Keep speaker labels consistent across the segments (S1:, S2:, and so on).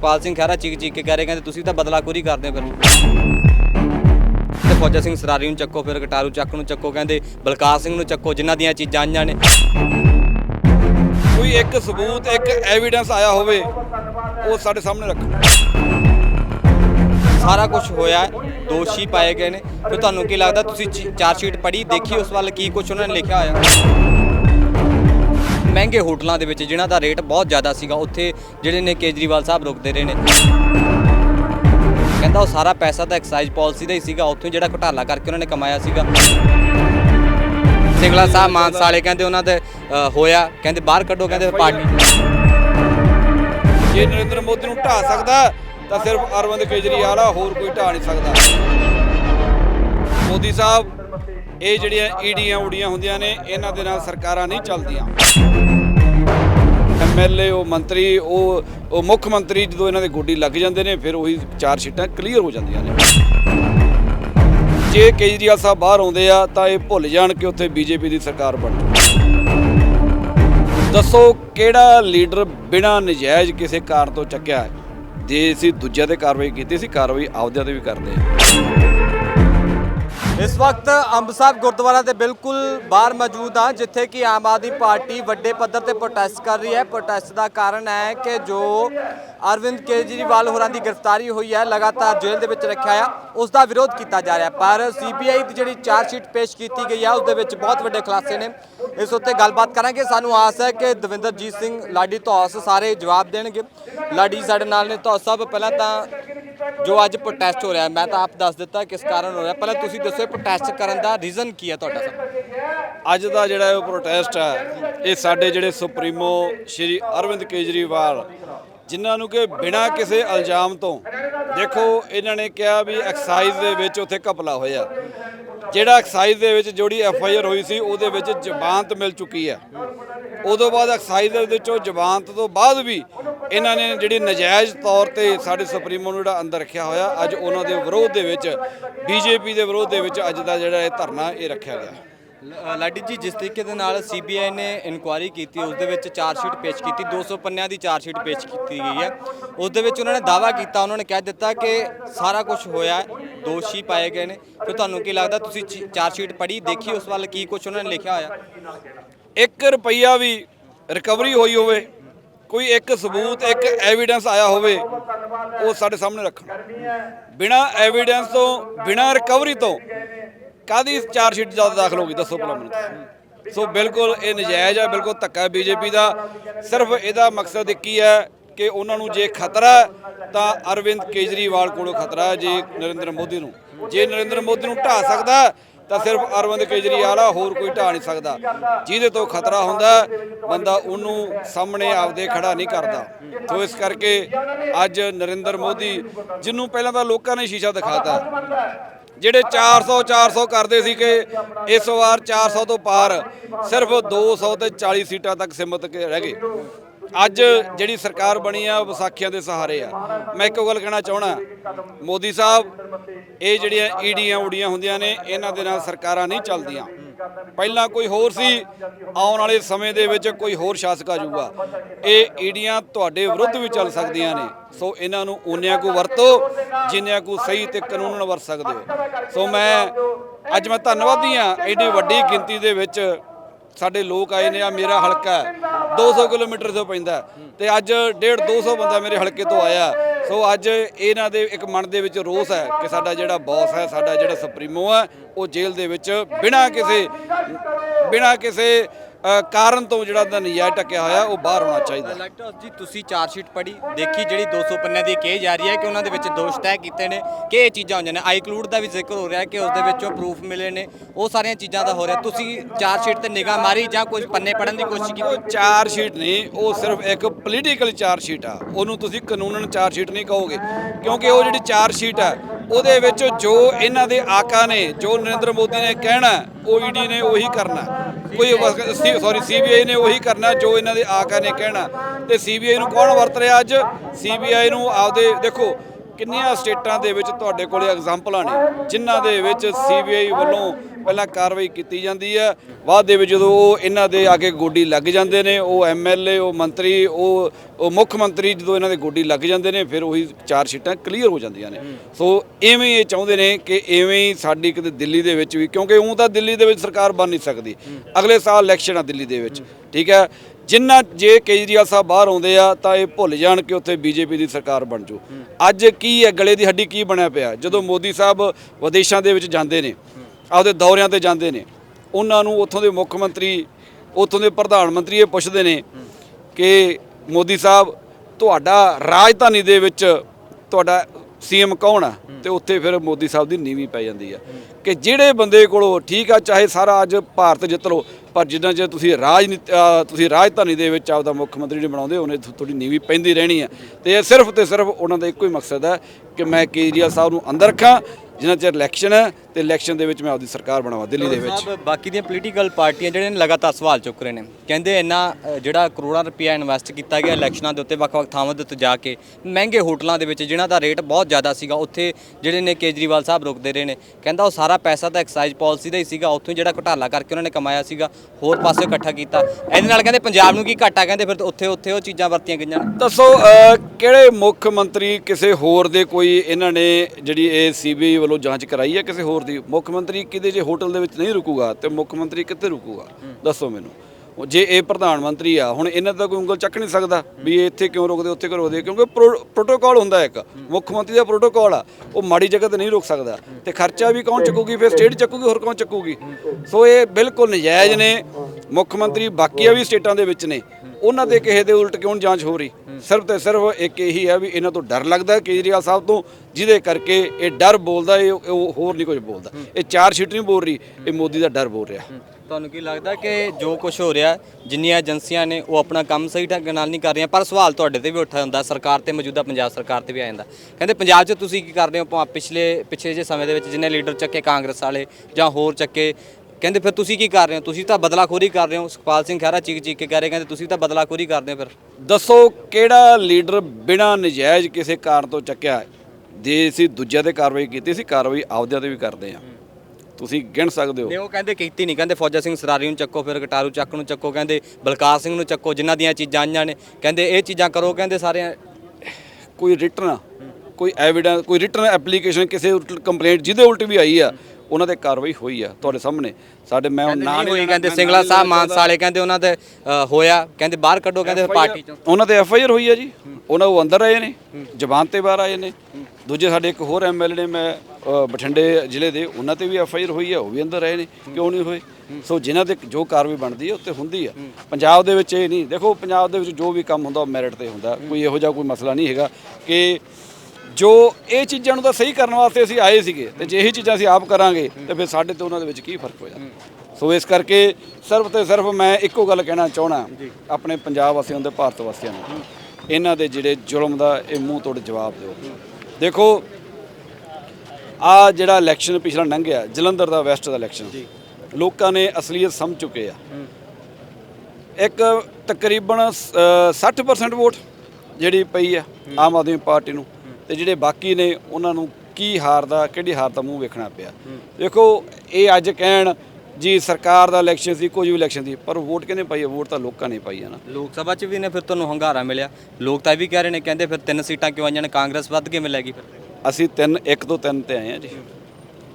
S1: ਸੁਖਪਾਲ ਸਿੰਘ ਖਹਿਰਾ ਚੀਕ ਚੀਕ ਕੇ ਕਹਿ ਰਹੇ, ਕਹਿੰਦੇ, ਤੁਸੀਂ ਤਾਂ ਬਦਲਾਖੋਰੀ ਕਰਦੇ ਹੋ ਫਿਰ ਤੇ ਫੌਜਾ ਸਿੰਘ ਸਰਾਰੀ ਨੂੰ ਚੱਕੋ, ਫਿਰ ਕਟਾਰੂ ਚੱਕ ਨੂੰ ਚੱਕੋ, ਕਹਿੰਦੇ, ਬਲਕਾਰ ਸਿੰਘ ਨੂੰ ਚੱਕੋ, ਜਿਨ੍ਹਾਂ ਦੀਆਂ ਚੀਜ਼ਾਂ ਆਈਆਂ ਨੇ।
S2: ਕੋਈ ਇੱਕ ਸਬੂਤ, ਇੱਕ ਐਵੀਡੈਂਸ ਆਇਆ ਹੋਵੇ, ਉਹ ਸਾਡੇ ਸਾਹਮਣੇ ਰੱਖੋ।
S1: ਸਾਰਾ ਕੁਝ ਹੋਇਆ, ਦੋਸ਼ੀ ਪਾਏ ਗਏ ਨੇ। ਤੇ ਤੁਹਾਨੂੰ ਕੀ ਲੱਗਦਾ, ਤੁਸੀਂ ਚਾਰ ਸ਼ੀਟ ਪੜ੍ਹੀ, ਦੇਖੀ, ਉਸ ਵੱਲ ਕੀ ਕੁਝ ਉਹਨਾਂ ਨੇ ਲਿਖਿਆ ਹੋਇਆ? ਮਹਿੰਗੇ ਹੋਟਲਾਂ ਦੇ ਵਿੱਚ ਜਿਨ੍ਹਾਂ ਦਾ ਰੇਟ ਬਹੁਤ ਜ਼ਿਆਦਾ ਸੀਗਾ ਉੱਥੇ ਜਿਹੜੇ ਨੇ ਕੇਜਰੀਵਾਲ ਸਾਹਿਬ ਰੁਕਦੇ ਰਹੇ ਨੇ। ਕਹਿੰਦਾ ਉਹ ਸਾਰਾ ਪੈਸਾ ਤਾਂ ਐਕਸਾਈਜ਼ ਪਾਲਿਸੀ ਦਾ ਹੀ ਸੀਗਾ ਉੱਥੋਂ ਜਿਹੜਾ ਘੁਟਾਲਾ ਕਰਕੇ ਉਹਨਾਂ ਨੇ ਕਮਾਇਆ ਸੀਗਾ। ਸਿੰਗਲਾ ਸਾਹਿਬ ਮਾਨਸਾ ਵਾਲੇ ਕਹਿੰਦੇ ਉਹਨਾਂ ਦੇ ਹੋਇਆ ਕਹਿੰਦੇ ਬਾਹਰ ਕੱਢੋ ਕਹਿੰਦੇ ਪਾਰਟੀ।
S2: ਜੇ ਨਰਿੰਦਰ ਮੋਦੀ ਨੂੰ ਢਾ ਸਕਦਾ ਤਾਂ ਸਿਰਫ ਅਰਵਿੰਦ ਕੇਜਰੀਵਾਲ ਆ ਹੋਰ ਕੋਈ ਢਾ ਨਹੀਂ ਸਕਦਾ। ਮੋਦੀ ਸਾਹਿਬ ਇਹ ਜਿਹੜੀਆਂ ਈਡੀਆਂ ਉਡੀਆਂ ਹੁੰਦੀਆਂ ਨੇ, ਇਹਨਾਂ ਦੇ ਨਾਲ ਸਰਕਾਰਾਂ ਨਹੀਂ ਚੱਲਦੀਆਂ। ਐਮਐਲਏ ਉਹ ਮੰਤਰੀ, ਉਹ ਉਹ ਮੁੱਖ ਮੰਤਰੀ ਜਦੋਂ ਇਹਨਾਂ ਦੇ ਗੋਡੀ ਲੱਗ ਜਾਂਦੇ ਨੇ, ਫਿਰ ਉਹੀ ਚਾਰ ਸੀਟਾਂ ਕਲੀਅਰ ਹੋ ਜਾਂਦੀਆਂ ਨੇ। ਜੇ ਕੇਜਰੀਵਾਲ ਸਾਹਿਬ ਬਾਹਰ ਆਉਂਦੇ ਆ, ਤਾਂ ਇਹ ਭੁੱਲ ਜਾਣ ਕਿ ਉੱਥੇ ਬੀਜੇਪੀ ਦੀ ਸਰਕਾਰ ਬਣ ਦੱਸੋ ਕਿਹੜਾ ਲੀਡਰ ਬਿਨਾਂ ਨਜਾਇਜ਼ ਕਿਸੇ ਕਾਰਨ ਤੋਂ ਚੱਕਿਆ ਜੇ ਅਸੀਂ ਦੂਜਿਆਂ ਤੇ ਕਾਰਵਾਈ ਕੀਤੀ ਸੀ, ਕਾਰਵਾਈ ਆਪਦਿਆਂ ਤੇ ਵੀ ਕਰਦੇ ਹਾਂ
S1: ਇਸ ਵਕਤ ਅੰਬ ਸਾਹਿਬ ਗੁਰਦੁਆਰਾ ਦੇ ਬਿਲਕੁਲ ਬਾਹਰ ਮੌਜੂਦ ਹਾਂ, ਜਿੱਥੇ ਕਿ ਆਮ ਆਦਮੀ ਪਾਰਟੀ ਵੱਡੇ ਪੱਧਰ ਤੇ ਪ੍ਰੋਟੈਸਟ ਕਰ ਰਹੀ ਹੈ। ਪ੍ਰੋਟੈਸਟ ਦਾ ਕਾਰਨ ਹੈ ਕਿ ਜੋ ਅਰਵਿੰਦ ਕੇਜਰੀਵਾਲ ਹੋਰਾਂ ਦੀ ਗ੍ਰਿਫਤਾਰੀ ਹੋਈ ਹੈ, ਲਗਾਤਾਰ ਜੇਲ੍ਹ ਦੇ ਵਿੱਚ ਰੱਖਿਆ ਆ, ਉਸ ਦਾ ਵਿਰੋਧ ਕੀਤਾ ਜਾ ਰਿਹਾ। ਪਰ ਸੀਬੀਆਈ ਦੀ ਜਿਹੜੀ ਚਾਰਜ ਸ਼ੀਟ ਪੇਸ਼ ਕੀਤੀ ਗਈ ਆ ਉਸ ਦੇ ਵਿੱਚ ਬਹੁਤ ਵੱਡੇ ਖੁਲਾਸੇ ਨੇ। ਇਸ ਉੱਤੇ ਗੱਲਬਾਤ ਕਰਾਂਗੇ। ਸਾਨੂੰ ਆਸ ਹੈ ਕਿ ਦਵਿੰਦਰਜੀਤ ਸਿੰਘ ਲਾਡੀ ਧੌਸ ਸਾਰੇ ਜਵਾਬ ਦੇਣਗੇ। ਲਾਡੀ ਸਾਡੇ ਨਾਲ ਨੇ। ਧੌਸ ਸਾਹਿਬ, ਪਹਿਲਾਂ ਤਾਂ ਜੋ ਅੱਜ ਪ੍ਰੋਟੈਸਟ ਹੋ ਰਿਹਾ, ਮੈਂ ਤਾਂ ਆਪ ਦੱਸ ਦਿੱਤਾ ਕਿਸ ਕਾਰਨ ਹੋ ਰਿਹਾ। ਪਹਿਲਾਂ ਤੁਸੀਂ ਦੱਸੋ ਪ੍ਰੋਟੈਸਟ ਕਰਨ ਦਾ ਰੀਜ਼ਨ ਕੀ ਹੈ ਤੁਹਾਡਾ? ਸਭ
S2: ਅੱਜ ਦਾ ਜਿਹੜਾ ਇਹ ਪ੍ਰੋਟੈਸਟ ਹੈ, ਇਹ ਸਾਡੇ ਜਿਹੜੇ ਸੁਪਰੀਮੋ ਸ਼੍ਰੀ ਅਰਵਿੰਦ ਕੇਜਰੀਵਾਲ, ਜਿਨ੍ਹਾਂ ਨੂੰ ਕਿ ਬਿਨਾਂ ਕਿਸੇ ਇਲਜ਼ਾਮ ਤੋਂ, ਦੇਖੋ, ਇਹਨਾਂ ਨੇ ਕਿਹਾ ਵੀ ਐਕਸਾਈਜ਼ ਦੇ ਵਿੱਚ ਉੱਥੇ ਘਪਲਾ ਹੋਇਆ। ਜਿਹੜਾ ਐਕਸਾਈਜ਼ ਦੇ ਵਿੱਚ ਜਿਹੜੀ ਐਫ ਆਈ ਆਰ ਹੋਈ ਸੀ, ਉਹਦੇ ਵਿੱਚ ਜ਼ਮਾਨਤ ਮਿਲ ਚੁੱਕੀ ਹੈ। ਉਦੋਂ ਬਾਅਦ ਐਕਸਾਈਜ਼ ਦੇ ਵਿੱਚੋਂ ਜ਼ਮਾਨਤ ਤੋਂ ਬਾਅਦ ਵੀ ਇਹਨਾਂ ਨੇ ਜਿਹੜੀ ਨਜਾਇਜ਼ ਤੌਰ ਤੇ ਸਾਡੇ ਸੁਪਰੀਮੋ ਨੂੰ ਜਿਹੜਾ ਅੰਦਰ ਰੱਖਿਆ ਹੋਇਆ ਅੱਜ ਉਹਨਾਂ ਦੇ ਵਿਰੋਧ ਦੇ ਵਿੱਚ ਬੀਜੇਪੀ ਦੇ ਵਿਰੋਧ ਦੇ ਵਿੱਚ ਅੱਜ ਦਾ ਜਿਹੜਾ ਇਹ ਧਰਨਾ ਇਹ ਰੱਖਿਆ ਗਿਆ।
S1: ਲਾਡੀ ਜੀ ਜਿਸ ਤਰੀਕੇ ਦੇ ਨਾਲ ਸੀਬੀਆਈ ਨੇ ਇਨਕੁਆਇਰੀ ਕੀਤੀ ਉਸ ਦੇ ਵਿੱਚ ਚਾਰਜ ਸ਼ੀਟ ਪੇਸ਼ ਕੀਤੀ 200 ਪੰਨਿਆਂ ਦੀ ਚਾਰਜ ਸ਼ੀਟ ਪੇਸ਼ ਕੀਤੀ ਗਈ ਹੈ। ਉਸ ਦੇ ਵਿੱਚ ਉਹਨਾਂ ਨੇ ਦਾਵਾ ਕੀਤਾ ਉਹਨਾਂ ਨੇ ਕਹਿ ਦਿੱਤਾ ਕਿ ਸਾਰਾ ਕੁਝ ਹੋਇਆ ਦੋਸ਼ੀ ਪਾਏ ਗਏ ਨੇ। ਤੇ ਤੁਹਾਨੂੰ ਕੀ ਲੱਗਦਾ ਤੁਸੀਂ ਚਾਰਜ ਸ਼ੀਟ ਪੜ੍ਹੀ ਦੇਖੀ ਉਸ ਵੱਲ ਕੀ ਕੁਝ ਉਹਨਾਂ ਨੇ ਲਿਖਿਆ ਹੋਇਆ?
S2: 1 ਰੁਪਈਆ ਵੀ ਰਿਕਵਰੀ ਹੋਈ ਹੋਵੇ ਕੋਈ ਇੱਕ ਸਬੂਤ, ਇੱਕ ਐਵੀਡੈਂਸ ਆਇਆ ਹੋਵੇ, ਉਹ ਸਾਡੇ ਸਾਹਮਣੇ ਰੱਖੋ। ਬਿਨਾ ਐਵੀਡੈਂਸ ਤੋਂ, ਬਿਨਾ ਰਿਕਵਰੀ ਤੋਂ ਕਾਦੀ ਚਾਰ ਸ਼ੀਟ ਜ਼ਿਆਦਾ ਦਾਖਲ ਹੋ ਗਈ, ਦੱਸੋ ਭਲਾ ਮੈਨੂੰ। ਸੋ ਬਿਲਕੁਲ ਇਹ ਨਜਾਇਜ਼ ਹੈ ਬਿਲਕੁਲ ਧੱਕਾ ਬੀਜੇਪੀ ਦਾ। ਸਿਰਫ ਇਹਦਾ ਮਕਸਦ ਇੱਕ ਹੀ ਹੈ ਕਿ ਉਹਨਾਂ ਨੂੰ ਜੇ ਖਤਰਾ ਤਾਂ ਅਰਵਿੰਦ ਕੇਜਰੀਵਾਲ ਕੋਲੋਂ ਖਤਰਾ ਜੇ ਨਰਿੰਦਰ ਮੋਦੀ ਨੂੰ। ਜੇ ਨਰਿੰਦਰ ਮੋਦੀ ਨੂੰ ਢਾ ਸਕਦਾ ਤਾਂ ਸਿਰਫ ਅਰਵਿੰਦ ਕੇਜਰੀਵਾਲ ਆ, ਹੋਰ ਕੋਈ ਢਾ ਨਹੀਂ ਸਕਦਾ। ਜਿਹਦੇ ਤੋਂ ਖਤਰਾ ਹੁੰਦਾ ਬੰਦਾ ਉਹਨੂੰ ਸਾਹਮਣੇ ਆਪਦੇ ਖੜਾ ਨਹੀਂ ਕਰਦਾ। ਸੋ ਇਸ ਕਰਕੇ ਅੱਜ ਨਰਿੰਦਰ ਮੋਦੀ, ਜਿਹਨੂੰ ਪਹਿਲਾਂ ਤਾਂ ਲੋਕਾਂ ਨੇ ਸ਼ੀਸ਼ਾ ਦਿਖਾਤਾ, ਜਿਹੜੇ 400 400 ਕਰਦੇ ਸੀ ਕਿ ਇਸ ਵਾਰ 400 ਤੋਂ ਪਾਰ ਸਿਰਫ 200 ਤੇ 40 ਸੀਟਾਂ ਤੱਕ ਸੀਮਤ ਰਹਿ ਗਏ। ਅੱਜ ਜਿਹੜੀ ਸਰਕਾਰ ਬਣੀ ਆ, ਉਹ ਵਿਸਾਖੀਆਂ ਦੇ ਸਹਾਰੇ ਆ। ਮੈਂ ਇੱਕੋ ਗੱਲ ਕਹਿਣਾ ਚਾਹਣਾ ਮੋਦੀ ਸਾਹਿਬ, ਇਹ ਜਿਹੜੀਆਂ ਈਡੀਆਂ ਉਡੀਆਂ ਹੁੰਦੀਆਂ ਨੇ, ਇਹਨਾਂ ਦੇ ਨਾਲ ਸਰਕਾਰਾਂ ਨਹੀਂ ਚੱਲਦੀਆਂ। ਪਹਿਲਾਂ ਕੋਈ ਹੋਰ ਸੀ, ਆਉਣ ਵਾਲੇ ਸਮੇਂ ਦੇ ਵਿੱਚ ਕੋਈ ਹੋਰ ਸ਼ਾਸਕ ਆ ਜਾਊਗਾ। ਇਹ ਈਡੀਆਂ ਤੁਹਾਡੇ ਵਿਰੁੱਧ ਵੀ ਚੱਲ ਸਕਦੀਆਂ ਨੇ। ਸੋ ਇਹਨਾਂ ਨੂੰ ਓਨਿਆਂ ਕੋ ਵਰਤੋ, ਜਿੰਨਿਆਂ ਕੋ ਸਹੀ ਤੇ ਕਾਨੂੰਨ ਵਰਤ ਸਕਦੇ ਹੋ। ਸੋ ਮੈਂ, ਅੱਜ ਮੈਂ ਧੰਨਵਾਦੀ ਆ ਐਡੀ ਵੱਡੀ ਗਿਣਤੀ ਦੇ ਵਿੱਚ ਸਾਡੇ ਲੋਕ ਆਏ ਨੇ ਆ ਮੇਰਾ ਹਲਕਾ ਹੈ, 200 ਕਿਲੋਮੀਟਰ ਤੋਂ ਪੈਂਦਾ ਹੈ। ਤੇ ਅੱਜ 1.5 200 ਬੰਦਾ ਮੇਰੇ ਹਲਕੇ ਤੋਂ ਆਇਆ। ਸੋ ਅੱਜ ਇਹਨਾਂ ਦੇ ਇੱਕ ਮਨ ਦੇ ਵਿੱਚ ਰੋਸ ਹੈ ਕਿ ਸਾਡਾ ਜਿਹੜਾ ਬੌਸ ਹੈ ਸਾਡਾ ਜਿਹੜਾ ਸੁਪਰੀਮੋ ਹੈ ਉਹ ਜੇਲ੍ਹ ਦੇ ਵਿੱਚ ਬਿਨਾਂ ਕਿਸੇ ਬਿਨਾਂ ਕਿਸੇ ਕਾਰਨ ਤੋਂ ਜਿਹੜਾ ਦਾ ਨਜਾਇਜ਼ ਟਕਿਆ ਹੋਇਆ ਉਹ ਬਾਹਰ ਹੋਣਾ ਚਾਹੀਦਾ।
S1: ਡਾਕਟਰ ਜੀ ਤੁਸੀਂ ਚਾਰਜ ਸ਼ੀਟ ਪੜ੍ਹੀ ਦੇਖੀ ਜਿਹੜੀ 200 ਪੰਨਿਆਂ ਦੀ ਕਹੀ ਜਾ ਰਹੀ ਹੈ ਕਿ ਉਹਨਾਂ ਦੇ ਵਿੱਚ ਦੋਸ਼ ਤੈਅ ਕੀਤੇ ਨੇ ਕਿ ਇਹ ਚੀਜ਼ਾਂ ਹੋਈਆਂ ਨੇ। ਆਈਕਲੂਡ ਦਾ ਵੀ ਜ਼ਿਕਰ ਹੋ ਰਿਹਾ ਕਿ ਉਸ ਦੇ ਵਿੱਚੋਂ ਪ੍ਰੂਫ ਮਿਲੇ ਨੇ। ਉਹ ਸਾਰੀਆਂ ਚੀਜ਼ਾਂ ਦਾ ਹੋ ਰਿਹਾ। ਤੁਸੀਂ ਚਾਰਜ ਸ਼ੀਟ ਤੇ ਨਿਗਾਹ ਮਾਰੀ ਜਾਂ ਕੁਝ ਪੰਨੇ ਪੜਨ ਦੀ ਕੋਸ਼ਿਸ਼ ਕੀਤੀ?
S2: ਉਹ ਚਾਰ ਸ਼ੀਟ ਨਹੀਂ ਉਹ ਸਿਰਫ ਇੱਕ ਪੋਲੀਟੀਕਲ ਚਾਰ ਸ਼ੀਟ ਆ। ਉਹਨੂੰ ਤੁਸੀਂ ਕਾਨੂੰਨਨ ਚਾਰ ਸ਼ੀਟ ਨਹੀਂ ਕਹੋਗੇ। ਕਿਉਂਕਿ ਉਹ ਜਿਹੜੀ ਚਾਰ ਸ਼ੀਟ ਆ ਉਹਦੇ ਵਿੱਚ ਜੋ ਇਹਨਾਂ ਦੇ ਆਕਾ ਨੇ ਜੋ ਨਰਿੰਦਰ ਮੋਦੀ ਨੇ ਕਹਿਣਾ ਉਹ ਈਡੀ ਨੇ ਉਹੀ ਕਰਨਾ। ਕੋਈ ਸੌਰੀ ਸੀਬੀਆਈ ਨੇ ਉਹੀ ਕਰਨਾ ਜੋ ਇਹਨਾਂ ਦੇ ਆਕਾ ਨੇ ਕਹਿਣਾ। ਤੇ ਸੀਬੀਆਈ ਨੂੰ ਕੌਣ ਵਰਤ ਰਿਹਾ ਅੱਜ? ਸੀਬੀਆਈ ਨੂੰ ਆਪਦੇ ਦੇਖੋ ਕਿੰਨੀਆਂ ਸਟੇਟਾਂ ਦੇ ਵਿੱਚ ਤੁਹਾਡੇ ਕੋਲੇ ਐਗਜ਼ਾਮਪਲਾਂ ਨੇ, ਜਿਨ੍ਹਾਂ ਦੇ ਵਿੱਚ ਸੀਬੀਆਈ ਵੱਲੋਂ ਪਹਿਲਾਂ ਕਾਰਵਾਈ ਕੀਤੀ ਜਾਂਦੀ ਹੈ, ਬਾਅਦ ਦੇ ਵਿੱਚ ਜਦੋਂ ਉਹ ਇਹਨਾਂ ਦੇ ਆ ਕੇ ਗੋਡੀ ਲੱਗ ਜਾਂਦੇ ਨੇ, ਉਹ ਐਮਐਲਏ ਉਹ ਮੰਤਰੀ, ਉਹ ਉਹ ਮੁੱਖ ਮੰਤਰੀ ਜਦੋਂ ਇਹਨਾਂ ਦੇ ਗੋਡੀ ਲੱਗ ਜਾਂਦੇ ਨੇ, ਫਿਰ ਉਹੀ ਚਾਰ ਸ਼ੀਟਾਂ ਕਲੀਅਰ ਹੋ ਜਾਂਦੀਆਂ ਨੇ। ਸੋ ਐਵੇਂ ਹੀ ਇਹ ਚਾਹੁੰਦੇ ਨੇ ਕਿ ਐਵੇਂ ਹੀ ਸਾਡੀ ਕਿਤੇ ਦਿੱਲੀ ਦੇ ਵਿੱਚ ਵੀ, ਕਿਉਂਕਿ ਉਹ ਤਾਂ ਦਿੱਲੀ ਦੇ ਵਿੱਚ ਸਰਕਾਰ ਬਣ ਨਹੀਂ ਸਕਦੀ। ਅਗਲੇ ਸਾਲ ਇਲੈਕਸ਼ਨ ਆ ਦਿੱਲੀ ਦੇ ਵਿੱਚ, ਠੀਕ ਹੈ? ਜਿੰਨਾ ਜੇ ਕੇਜਰੀਵਾਲ ਸਾਹਿਬ ਬਾਹਰ ਆਉਂਦੇ ਆ, ਤਾਂ ਇਹ ਭੁੱਲ ਜਾਣ ਕਿ ਉੱਥੇ ਬੀਜੇਪੀ ਦੀ ਸਰਕਾਰ ਬਣ ਜੂ। ਅੱਜ ਕੀ ਹੈ ਗਲੇ ਦੀ ਹੱਡੀ ਕੀ ਬਣਿਆ ਪਿਆ? ਜਦੋਂ ਮੋਦੀ ਸਾਹਿਬ ਵਿਦੇਸ਼ਾਂ ਦੇ ਵਿੱਚ ਜਾਂਦੇ ਨੇ, ਆਪਦੇ ਦੌਰਿਆਂ ਤੇ ਜਾਂਦੇ ਨੇ, ਉਹਨਾਂ ਨੂੰ ਉੱਥੋਂ ਦੇ ਮੁੱਖ ਮੰਤਰੀ, ਉੱਥੋਂ ਦੇ ਪ੍ਰਧਾਨ ਮੰਤਰੀ ਇਹ ਪੁੱਛਦੇ ਨੇ ਕਿ ਮੋਦੀ ਸਾਹਿਬ, ਤੁਹਾਡਾ ਰਾਜਧਾਨੀ ਦੇ ਵਿੱਚ ਤੁਹਾਡਾ ਸੀਐਮ ਕੌਣ ਆ? ਤੇ ਉੱਥੇ ਫਿਰ ਮੋਦੀ ਸਾਹਿਬ ਦੀ ਨੀਵੀਂ ਪੈ ਜਾਂਦੀ ਆ। ਕਿ ਜਿਹੜੇ ਬੰਦੇ ਕੋਲੋਂ ਠੀਕ ਆ, ਚਾਹੇ ਸਾਰਾ ਅੱਜ ਭਾਰਤ ਜਿੱਤ ਲਓ, ਪਰ ਜਿੱਦਾਂ ਜੇ ਤੁਸੀਂ ਰਾਜਨੀਤੀ ਤੁਸੀਂ ਰਾਜਧਾਨੀ ਦੇ ਵਿੱਚ ਆਪਦਾ ਮੁੱਖ ਮੰਤਰੀ ਨਹੀਂ ਬਣਾਉਂਦੇ, ਉਹਨੇ ਤੁਹਾਡੀ ਨੀਵੀਂ ਪੈਂਦੀ ਰਹਿਣੀ ਆ। ਤੇ ਇਹ ਸਿਰਫ ਤੇ ਸਿਰਫ ਉਹਨਾਂ ਦਾ ਇੱਕੋ ਹੀ ਮਕਸਦ ਹੈ ਕਿ ਮੈਂ ਕੇਜਰੀਵਾਲ ਸਾਹਿਬ ਨੂੰ ਅੰਦਰ ਰੱਖਾਂ ਜਿੰਨਾ ਚਿਰ ਇਲੈਕਸ਼ਨ ਹੈ ਤੇ ਇਲੈਕਸ਼ਨ ਦੇ ਵਿੱਚ ਮੈਂ ਆਪਦੀ ਸਰਕਾਰ ਬਣਾਵਾਂ ਦਿੱਲੀ ਦੇ ਵਿੱਚ।
S1: ਸਾਹਿਬ ਬਾਕੀ ਦੀਆਂ ਪੋਲੀਟੀਕਲ ਪਾਰਟੀਆਂ ਜਿਹੜੇ ਨੇ ਲਗਾਤਾਰ ਸਵਾਲ ਚੁੱਕ ਰਹੇ ਨੇ। ਕਹਿੰਦੇ ਇੰਨਾ ਜਿਹੜਾ ਕਰੋੜਾਂ ਰੁਪਇਆ ਇਨਵੈਸਟ ਕੀਤਾ ਗਿਆ ਇਲੈਕਸ਼ਨਾਂ ਦੇ ਉੱਤੇ ਵੱਖ-ਵੱਖ ਥਾਵਾਂ ਦੇ ਉੱਤੇ ਜਾ ਕੇ ਮਹਿੰਗੇ ਹੋਟਲਾਂ ਦੇ ਵਿੱਚ ਜਿਨ੍ਹਾਂ ਦਾ ਰੇਟ ਬਹੁਤ ਜ਼ਿਆਦਾ ਸੀਗਾ ਉੱਥੇ ਜਿਹੜੇ ਨੇ ਕੇਜਰੀਵਾਲ ਸਾਹਿਬ ਰੁਕਦੇ ਰਹੇ ਨੇ। ਕਹਿੰਦਾ ਉਹ ਸਾਰਾ ਪੈਸਾ ਤਾਂ ਐਕਸਾਈਜ਼ ਪਾਲਿਸੀ ਦਾ ਹੀ ਸੀਗਾ ਉੱਥੋਂ ਜਿਹੜਾ ਘੁਟਾਲਾ ਕਰਕੇ ਉਹਨਾਂ ਨੇ ਕਮਾਇਆ ਸੀਗਾ ਹੋਰ ਪਾਸੇ ਇਕੱਠਾ ਕੀਤਾ। ਇਹਦੇ ਨਾਲ ਕਹਿੰਦੇ ਪੰਜਾਬ ਨੂੰ ਕੀ ਘਾਟਾ ਕਹਿੰਦੇ ਫਿਰ ਉੱਥੇ ਉੱਥੇ ਉਹ ਚੀਜ਼ਾਂ ਵਰਤੀਆਂ ਗਈਆਂ
S2: ਦੱਸੋ ਕਿਹੜੇ ਮੁੱਖ ਮੰਤਰੀ ਕਿਸੇ ਹੋਰ ਦੇ ਕੋਈ ਇਹਨਾਂ ਨੇ ਜਿਹੜੀ ਇਹ ਸੀਬੀਆਈ ਵੱਲੋਂ ਜਾਂਚ ਕਰਾਈ ਹੈ ਕਿਸੇ ਹੋਰ ਦੀ। ਮੁੱਖ ਮੰਤਰੀ ਕਿਤੇ ਜੇ ਹੋਟਲ ਦੇ ਵਿੱਚ ਨਹੀਂ ਰੁਕੂਗਾ ਤੇ ਮੁੱਖ ਮੰਤਰੀ ਕਿੱਥੇ ਰੁਕੂਗਾ? ਦੱਸੋ ਮੈਨੂੰ। ਜੇ ਇਹ ਪ੍ਰਧਾਨ ਮੰਤਰੀ ਆ, ਹੁਣ ਇਹਨਾਂ ਦਾ ਕੋਈ ਉਂਗਲ ਚੱਕ ਨਹੀਂ ਸਕਦਾ ਵੀ ਇਹ ਇੱਥੇ ਕਿਉਂ ਰੁਕਦੇ, ਉੱਥੇ ਕਿਉਂ ਰੋਕਦੇ? ਕਿਉਂਕਿ ਪ੍ਰੋਟੋਕਾਲ ਹੁੰਦਾ ਇੱਕ। ਮੁੱਖ ਮੰਤਰੀ ਦਾ ਪ੍ਰੋਟੋਕਾਲ ਆ। ਉਹ ਮਾੜੀ ਜਗ੍ਹਾ ਤੇ ਨਹੀਂ ਰੁਕ ਸਕਦਾ। ਤੇ ਖਰਚਾ ਵੀ ਕੌਣ ਚੱਕੂਗੀ? ਫਿਰ ਸਟੇਟ ਚੱਕੂਗੀ, ਹੋਰ ਕੌਣ ਚੱਕੂਗੀ? ਸੋ ਇਹ ਬਿਲਕੁਲ ਨਜਾਇਜ਼ ਨੇ। ਮੁੱਖ ਮੰਤਰੀ ਬਾਕੀਆਂ ਵੀ ਸਟੇਟਾਂ ਦੇ ਵਿੱਚ ਨੇ। ਉਹਨਾਂ ਦੇ ਕਿਸੇ ਦੇ ਉਲਟ ਕਿਉਂ ਜਾਂਚ ਹੋ ਰਹੀ? ਸਿਰਫ ਤੇ ਸਿਰਫ ਇੱਕ ਇਹੀ ਹੈ ਵੀ ਇਹਨਾਂ ਤੋਂ ਡਰ ਲੱਗਦਾ ਹੈ ਕੇਜਰੀਵਾਲ ਸਾਹਿਬ ਤੋਂ, ਜਿਹਦੇ ਕਰਕੇ ਇਹ ਡਰ ਬੋਲਦਾ ਇਹ ਉਹ ਹੋਰ ਨਹੀਂ ਕੁਝ ਬੋਲਦਾ। ਇਹ ਚਾਰ ਸ਼ੀਟ ਨਹੀਂ ਬੋਲ ਰਹੀ, ਇਹ ਮੋਦੀ ਦਾ ਡਰ ਬੋਲ ਰਿਹਾ।
S1: ਤੁਹਾਨੂੰ ਕੀ ਲੱਗਦਾ ਕਿ ਜੋ ਕੁਝ ਹੋ ਰਿਹਾ, ਜਿੰਨੀਆਂ ਏਜੰਸੀਆਂ ਨੇ ਉਹ ਆਪਣਾ ਕੰਮ ਸਹੀ ਢੰਗ ਨਾਲ ਨਹੀਂ ਕਰ ਰਹੀਆਂ? ਪਰ ਸਵਾਲ ਤੁਹਾਡੇ ਤੇ ਵੀ ਉੱਠਾ ਹੁੰਦਾ ਸਰਕਾਰ ਤੇ ਮੌਜੂਦਾ ਪੰਜਾਬ ਸਰਕਾਰ ਤੇ ਵੀ ਆ ਜਾਂਦਾ। ਕਹਿੰਦੇ ਪੰਜਾਬ 'ਚ ਤੁਸੀਂ ਕੀ ਕਰਦੇ ਹੋ? ਭਾਵੇਂ ਪਿਛਲੇ ਪਿਛਲੇ ਜੇ ਸਮੇਂ ਦੇ ਵਿੱਚ ਜਿੰਨੇ ਲੀਡਰ ਚੱਕੇ ਕਾਂਗਰਸ ਵਾਲੇ ਜਾਂ ਹੋਰ ਚੱਕੇ ਕਹਿੰਦੇ ਫਿਰ ਤੁਸੀਂ ਕੀ ਕਰ ਰਹੇ ਹੋ? ਤੁਸੀਂ ਤਾਂ ਬਦਲਾਖੋਰੀ ਕਰ ਰਹੇ ਹੋ। ਸੁਖਪਾਲ ਸਿੰਘ ਖਹਿਰਾ ਚੀਕ ਚੀਕ ਕੇ ਕਹਿ ਰਹੇ ਕਹਿੰਦੇ ਤੁਸੀਂ ਤਾਂ ਬਦਲਾਖੋਰੀ ਕਰਦੇ ਹੋ ਫਿਰ।
S2: ਦੱਸੋ ਕਿਹੜਾ ਲੀਡਰ ਬਿਨਾਂ ਨਜਾਇਜ਼ ਕਿਸੇ ਕਾਰਨ ਤੋਂ ਚੱਕਿਆ ਜੇ ਅਸੀਂ ਦੂਜਿਆਂ ਤੇ ਕਾਰਵਾਈ ਕੀਤੀ ਸੀ ਕਾਰਵਾਈ ਆਪਦਿਆਂ ਤੇ ਵੀ ਕਰਦੇ ਆ ਤੁਸੀਂ ਗਿਣ ਸਕਦੇ ਹੋ।
S1: ਉਹ ਕਹਿੰਦੇ ਕੀਤੀ ਨਹੀਂ। ਕਹਿੰਦੇ ਫੌਜਾ ਸਿੰਘ ਸਰਾਰੀ ਨੂੰ ਚੱਕੋ ਫਿਰ ਗਟਾਰੂ ਚੱਕ ਨੂੰ ਚੱਕੋ ਕਹਿੰਦੇ ਬਲਕਾਰ ਸਿੰਘ ਨੂੰ ਚੱਕੋ ਜਿਨ੍ਹਾਂ ਦੀਆਂ ਚੀਜ਼ਾਂ ਆਈਆਂ ਨੇ। ਕਹਿੰਦੇ ਇਹ ਚੀਜ਼ਾਂ ਕਰੋ ਕਹਿੰਦੇ ਸਾਰੇ
S2: ਕੋਈ ਰਿਟਰਨ ਕੋਈ ਐਵੀਡੈਂਸ ਕੋਈ ਰਿਟਰਨ ਐਪਲੀਕੇਸ਼ਨ ਕਿਸੇ ਕੰਪਲੇਂਟ ਜਿਹਦੇ ਉਲਟ ਵੀ ਆਈ ਆ। ਉਹਨਾਂ ਤੇ ਕਾਰਵਾਈ ਹੋਈ ਆ ਤੁਹਾਡੇ ਸਾਹਮਣੇ। ਸਾਡੇ ਮੈਂ ਹੁਣ ਨਾਂ
S1: ਨਹੀਂ ਹੋਈ ਕਹਿੰਦੇ ਸਿੰਗਲਾ ਸਾਹਿਬ ਮਾਨਸਾ ਵਾਲੇ ਕਹਿੰਦੇ ਉਹਨਾਂ ਦੇ ਅ, ਹੋਇਆ ਕਹਿੰਦੇ ਬਾਹਰ ਕੱਢੋ ਕਹਿੰਦੇ ਪਾਰਟੀ ਚੋਂ।
S2: ਉਹਨਾਂ ਤੇ ਐਫ ਆਈ ਆਰ ਹੋਈ ਆ ਜੀ। ਉਹਨਾਂ ਉਹ ਅੰਦਰ ਆਏ ਨੇ ਜ਼ਬਾਨ ਤੇ ਬਾਹਰ ਆਏ ਨੇ। ਦੂਜੇ ਸਾਡੇ ਇੱਕ ਹੋਰ ਐਮਐਲਏ ਨੇ ਮੈਂ ਅ, ਬਠਿੰਡੇ ਜ਼ਿਲ੍ਹੇ ਦੇ ਉਹਨਾਂ ਤੇ ਵੀ ਐਫ ਆਈ ਆਰ ਹੋਈ ਆ ਉਹ ਵੀ ਅੰਦਰ ਆਏ ਨੇ ਕਿਉਂ ਨਹੀਂ ਹੋਏ? ਸੋ ਜਿਨ੍ਹਾਂ ਤੇ ਜੋ ਕਾਰਵਾਈ ਬਣਦੀ ਹੈ ਉੱਤੇ ਹੁੰਦੀ ਆ। ਪੰਜਾਬ ਦੇ ਵਿੱਚ ਇਹ ਨਹੀਂ ਦੇਖੋ ਪੰਜਾਬ ਦੇ ਵਿੱਚ ਜੋ ਵੀ ਕੰਮ ਹੁੰਦਾ ਉਹ ਮੈਰਿਟ ਤੇ ਹੁੰਦਾ। ਕੋਈ ਇਹੋ ਜਿਹਾ ਕੋਈ ਮਸਲਾ ਨਹੀਂ ਹੈਗਾ ਕਿ ਜੋ ਇਹ ਚੀਜ਼ਾਂ ਨੂੰ ਤਾਂ ਸਹੀ ਕਰਨ ਵਾਸਤੇ ਅਸੀਂ ਆਏ ਸੀਗੇ ਤੇ ਜੇ ਇਹ ਚੀਜ਼ਾਂ ਅਸੀਂ ਆਪ ਕਰਾਂਗੇ ਤੇ ਫਿਰ ਸਾਡੇ ਤੇ ਉਹਨਾਂ ਦੇ ਵਿੱਚ ਕੀ ਫ਼ਰਕ ਹੋਇਆ? ਸੋ ਇਸ ਕਰਕੇ ਸਿਰਫ ਤੇ ਸਿਰਫ ਮੈਂ ਇੱਕੋ ਗੱਲ ਕਹਿਣਾ ਚਾਹਣਾ ਆਪਣੇ ਪੰਜਾਬ ਵਾਸੀਆਂ ਦੇ ਭਾਰਤ ਵਾਸੀਆਂ ਨੂੰ। ਇਹਨਾਂ ਦੇ ਜਿਹੜੇ ਜ਼ੁਲਮ ਦਾ ਇਹ ਮੂੰਹ ਤੋੜ ਜਵਾਬ ਦਿਓ। ਦੇਖੋ ਆ ਜਿਹੜਾ ਇਲੈਕਸ਼ਨ ਪਿਛਲਾ ਲੰਘਿਆ ਜਲੰਧਰ ਦਾ ਵੈਸਟ ਦਾ ਇਲੈਕਸ਼ਨ। ਲੋਕਾਂ ਨੇ ਅਸਲੀਅਤ ਸਮਝ ਚੁੱਕੇ ਆ। ਇੱਕ ਤਕਰੀਬਨ ਅ, 60% ਵੋਟ ਜਿਹੜੀ ਪਈ ਆ ਆਮ ਆਦਮੀ ਪਾਰਟੀ ਨੂੰ। ਤੇ ਜਿਹੜੇ ਬਾਕੀ ਨੇ ਉਹਨਾਂ ਨੂੰ ਕੀ ਹਾਰ ਦਾ ਕਿਹੜੀ ਹਾਰ ਦਾ ਮੂੰਹ ਵੇਖਣਾ ਪਿਆ। ਦੇਖੋ ਇਹ ਅੱਜ ਕਹਿਣ ਜੀ ਸਰਕਾਰ ਦਾ ਇਲੈਕਸ਼ਨ ਸੀ ਕੋਈ ਵੀ ਇਲੈਕਸ਼ਨ ਸੀ ਪਰ ਵੋਟ ਕਿਹਨੇ ਪਾਈ ਹੈ ਵੋਟ ਤਾਂ ਲੋਕਾਂ ਨੇ ਪਾਈ ਹੈ ਨਾ।
S1: ਲੋਕ ਸਭਾ 'ਚ ਵੀ ਨੇ ਫਿਰ ਤੁਹਾਨੂੰ ਹੰਗਾਰਾ ਮਿਲਿਆ। ਲੋਕ ਤਾਂ ਇਹ ਵੀ ਕਹਿ ਰਹੇ ਨੇ ਕਹਿੰਦੇ ਫਿਰ ਤਿੰਨ ਸੀਟਾਂ ਕਿਉਂ ਆਈਆਂ ਨੇ? ਕਾਂਗਰਸ ਵੱਧ ਗਈ ਫਿਰ?
S2: ਅਸੀਂ ਤਿੰਨ ਇੱਕ ਤੋਂ ਤਿੰਨ ਤੇ ਆਏ ਆ ਜੀ।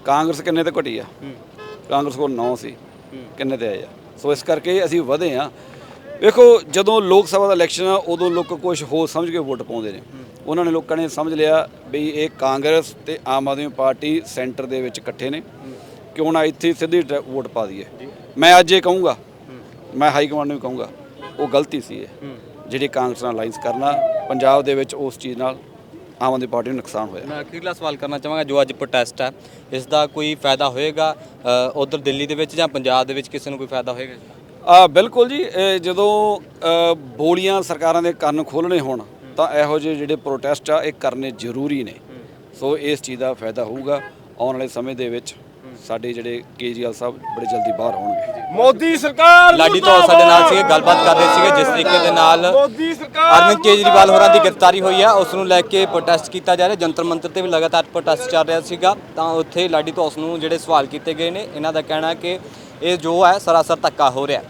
S2: ਕਾਂਗਰਸ ਕਿੰਨੇ ਤੇ ਘਟੀ ਆ? ਕਾਂਗਰਸ ਕੋਲ 9 ਸੀ। ਕਿੰਨੇ ਤੇ ਆਏ ਆ? ਸੋ ਇਸ ਕਰਕੇ ਅਸੀਂ ਵਧੇ ਆ। ਵੇਖੋ, ਜਦੋਂ ਲੋਕ ਸਭਾ ਦਾ ਇਲੈਕਸ਼ਨ ਆ, ਉਦੋਂ ਲੋਕ ਕੁਝ ਹੋਰ ਸਮਝ ਕੇ ਵੋਟ ਪਾਉਂਦੇ ਨੇ। ਉਹਨਾਂ ਨੇ ਲੋਕਾਂ ਨੇ ਸਮਝ ਲਿਆ ਵੀ ਇਹ ਕਾਂਗਰਸ ਤੇ ਆਮ ਆਦਮੀ ਪਾਰਟੀ ਸੈਂਟਰ ਦੇ ਵਿੱਚ ਇਕੱਠੇ ਨੇ। ਕਿਉਂ ਨਾ ਇੱਥੇ ਸਿੱਧੀ ਡ- ਵੋਟ ਪਾ ਦਈਏ। ਮੈਂ ਅੱਜ ਇਹ ਕਹੂੰਗਾ, ਮੈਂ ਹਾਈ ਕਮਾਂਡ ਨੂੰ ਵੀ ਕਹੂੰਗਾ, ਉਹ ਗਲਤੀ ਸੀ ਇਹ। ਜਿਹੜੀ ਕਾਂਗਰਸ ਨਾਲ ਅਲਾਈਅੰਸ ਕਰਨਾ, ਪੰਜਾਬ ਦੇ ਵਿੱਚ ਉਸ ਚੀਜ਼ ਨਾਲ ਆਮ ਆਦਮੀ ਪਾਰਟੀ ਨੂੰ ਨੁਕਸਾਨ ਹੋਇਆ।
S1: ਮੈਂ ਅਖੀਰਲਾ ਸਵਾਲ ਕਰਨਾ ਚਾਹਾਂਗਾ, ਜੋ ਅੱਜ ਪ੍ਰੋਟੈਸਟ ਹੈ ਇਸ ਦਾ ਕੋਈ ਫਾਇਦਾ ਹੋਏਗਾ ਉਧਰ ਦਿੱਲੀ ਦੇ ਵਿੱਚ ਜਾਂ ਪੰਜਾਬ ਦੇ ਵਿੱਚ ਕਿਸੇ ਨੂੰ ਕੋਈ ਫਾਇਦਾ ਹੋਏਗਾ
S2: ਆ ਬਿਲਕੁਲ ਜੀ ਇਹ ਜਦੋਂ ਬੋਲੀਆਂ ਸਰਕਾਰਾਂ ਦੇ ਕੰਨ ਖੋਲਣੇ ਹੋਣ ਤਾਂ ਇਹੋ ਜਿਹੇ ਜਿਹੜੇ ਪ੍ਰੋਟੈਸਟ ਆ ਇਹ ਕਰਨੇ ਜ਼ਰੂਰੀ ਨੇ। ਸੋ ਇਸ ਚੀਜ਼ ਦਾ ਫਾਇਦਾ ਹੋਊਗਾ। ਆਉਣ ਵਾਲੇ ਸਮੇਂ ਦੇ ਵਿੱਚ ਸਾਡੇ ਜਿਹੜੇ ਕੇਜਰੀਵਾਲ ਸਾਹਿਬ ਬੜੇ ਜਲਦੀ ਬਾਹਰ ਆਉਣਗੇ।
S3: ਮੋਦੀ ਸਰਕਾਰ
S1: ਲਾਡੀ ਤੋਂ ਸਾਡੇ ਨਾਲ ਸੀਗੇ ਗੱਲਬਾਤ ਕਰ ਰਹੇ ਸੀਗੇ। ਜਿਸ ਤਰੀਕੇ ਦੇ ਨਾਲ
S3: ਮੋਦੀ ਸਰਕਾਰ
S1: ਅਰਵਿੰਦ ਕੇਜਰੀਵਾਲ ਹੋਰਾਂ ਦੀ ਗ੍ਰਿਫਤਾਰੀ ਹੋਈ ਹੈ ਉਸ ਨੂੰ ਲੈ ਕੇ ਪ੍ਰੋਟੈਸਟ ਕੀਤਾ ਜਾ ਰਿਹਾ। ਜੰਤਰ ਮੰਤਰ ਤੇ ਵੀ ਲਗਾਤਾਰ ਪ੍ਰੋਟੈਸਟ ਚੱਲ ਰਿਹਾ ਸੀਗਾ। ਤਾਂ ਉੱਥੇ ਲਾਡੀ ਤੋਂ ਉਸ ਨੂੰ ਜਿਹੜੇ ਸਵਾਲ ਕੀਤੇ ਗਏ ਨੇ ਇਹਨਾਂ ਦਾ ਕਹਿਣਾ ਕਿ ਇਹ ਜੋ ਹੈ ਸਰਾਸਰ ਧੱਕਾ ਹੋ ਰਿਹਾ।